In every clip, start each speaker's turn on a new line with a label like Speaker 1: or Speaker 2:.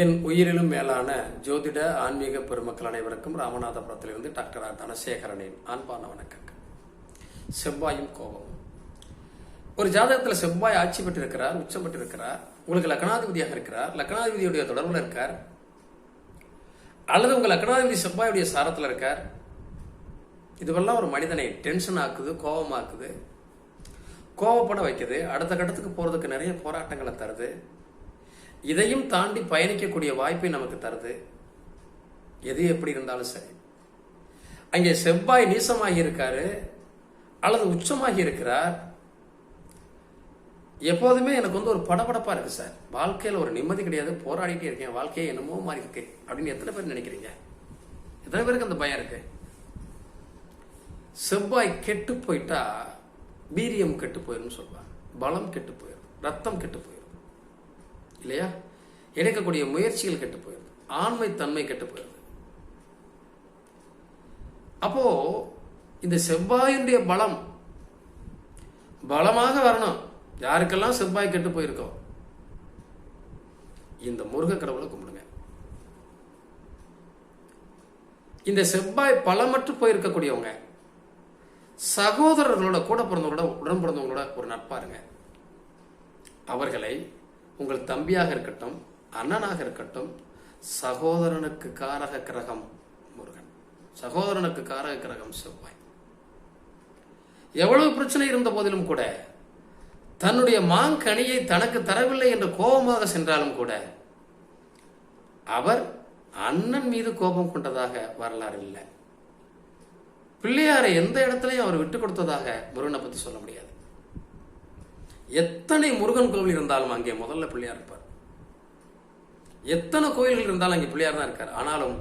Speaker 1: என் உயிரிலும் மேலான ஜோதிட ஆன்மீக பெருமக்கள் அனைவருக்கும் ராமநாதபுரத்திலிருந்து டாக்டர் ஆர் தனசேகரனின் அன்பான வணக்கங்கள். செவ்வாயும் கோபம் ஒரு ஜாதகத்தில் செவ்வாய் ஆட்சி பெற்றிருக்கிறார் உச்சம் பெற்றிருக்கிறார் உங்களுக்கு லக்னாதிபதியாக இருக்கிறார் லக்னாதிபதியுடைய தொடர்பில் இருக்கார் அல்லது உங்கள் லக்னாதிபதி செவ்வாயுடைய சாரத்தில் இருக்கார். இதுவெல்லாம் ஒரு மனிதனை டென்ஷன் ஆக்குது கோபமாக்குது கோவப்பட வைக்குது அடுத்த கட்டத்துக்கு போகிறதுக்கு நிறைய போராட்டங்களை தருது. இதையும் தாண்டி பயணிக்கக்கூடிய வாய்ப்பை நமக்கு தருது. எது எப்படி இருந்தாலும் சரி. அங்கே செவ்வாய் நீசமாகி இருக்காரு. அல்லது உச்சமாகி இருக்கிறார். எப்போதுமே எனக்கு வந்து ஒரு படபடப்பா இருக்கு சார். வாழ்க்கையில் ஒரு நிம்மதி கிடையாது. போராடிட்டே இருக்கேன். வாழ்க்கையை என்னமோ மாறி இருக்கு. அப்படின்னு எத்தனை பேர் நினைக்கிறீங்க? எத்தனை பேருக்கு அந்த பயம் இருக்கு? செவ்வாய் கெட்டு போயிட்டா வீரியம் கெட்டு போயிடும் சொல்லுவாங்க. பலம் கெட்டு போயிடும் ரத்தம் கெட்டு போயிடும் இல்லையா? எடுக்கக்கூடிய முயற்சிகள் கெட்டு போயிருது ஆண்மை தன்மை கெட்டு போயிருது அப்போ இந்த செவ்வாயினுடைய பலம் பலமாக வரணும். யாருக்கெல்லாம் செவ்வாய் கெட்டு போயிருக்கோ? இந்த முருக கடவுளை கும்பிடுங்க. இந்த செவ்வாய் பலமற்று போயிருக்கக்கூடியவங்க சகோதரர்களோட கூட பிறந்தவங்களோட உடன் பிறந்தவங்களோட ஒரு நட்பாருங்க. அவர்களை உங்கள் தம்பியாக இருக்கட்டும் அண்ணனாக இருக்கட்டும் சகோதரனுக்கு காரக கிரகம் முருகன். சகோதரனுக்கு காரக கிரகம் செவ்வாய். எவ்வளவு பிரச்சனை இருந்த போதிலும் கூட தன்னுடைய மாங்கனியை தனக்கு தரவில்லை என்று கோபமாக சென்றாலும் கூட அவர் அண்ணன் மீது கோபம் கொண்டதாக வரலாறு இல்லை. பிள்ளையாரை எந்த இடத்துலையும் அவர் விட்டு கொடுத்ததாக முருகனை பத்தி சொல்ல முடியாது. எத்தனை முருகன் கோவில் இருந்தாலும் அங்கே முதல்ல பிள்ளையார் இருப்பார். எத்தனை கோயில்கள் இருந்தாலும் அங்கே பிள்ளையார் தான் இருக்கார். ஆனாலும்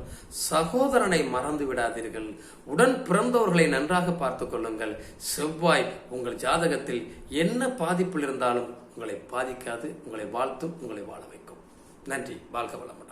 Speaker 1: சகோதரனை மறந்து விடாதீர்கள். உடன் பிறந்தவர்களை நன்றாக பார்த்து கொள்ளுங்கள். செவ்வாய் உங்கள் ஜாதகத்தில் என்ன பாதிப்பில் இருந்தாலும் உங்களை பாதிக்காது உங்களை வாழ்த்தும் உங்களை வாழ வைக்கும். நன்றி. வாழ்க வளமுடன்.